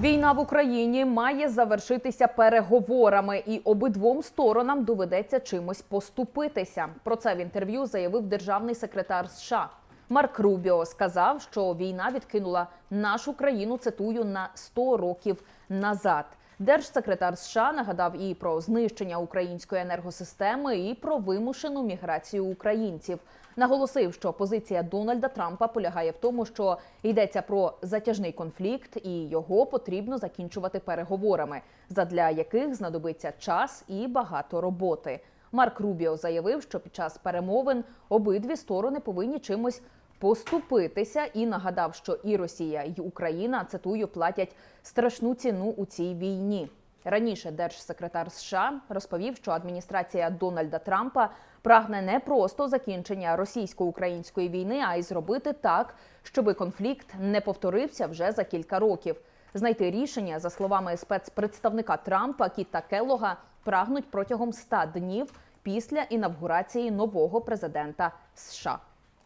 Війна в Україні має завершитися переговорами, і обидвом сторонам доведеться чимось поступитися. Про це в інтерв'ю заявив державний секретар США. Марк Рубіо сказав, що війна відкинула нашу країну, цитую, на 100 років назад. Держсекретар США нагадав і про знищення української енергосистеми, і про вимушену міграцію українців. Наголосив, що позиція Дональда Трампа полягає в тому, що йдеться про затяжний конфлікт, і його потрібно закінчувати переговорами, задля яких знадобиться час і багато роботи. Марк Рубіо заявив, що під час перемовин обидві сторони повинні чимось поступитися і нагадав, що і Росія, і Україна цитую платять страшну ціну у цій війні. Раніше держсекретар США розповів, що адміністрація Дональда Трампа прагне не просто закінчення російсько-української війни, а й зробити так, щоби конфлікт не повторився вже за кілька років. Знайти рішення, за словами спецпредставника Трампа Кіта Келлога, прагнуть протягом 100 днів після інавгурації нового президента США.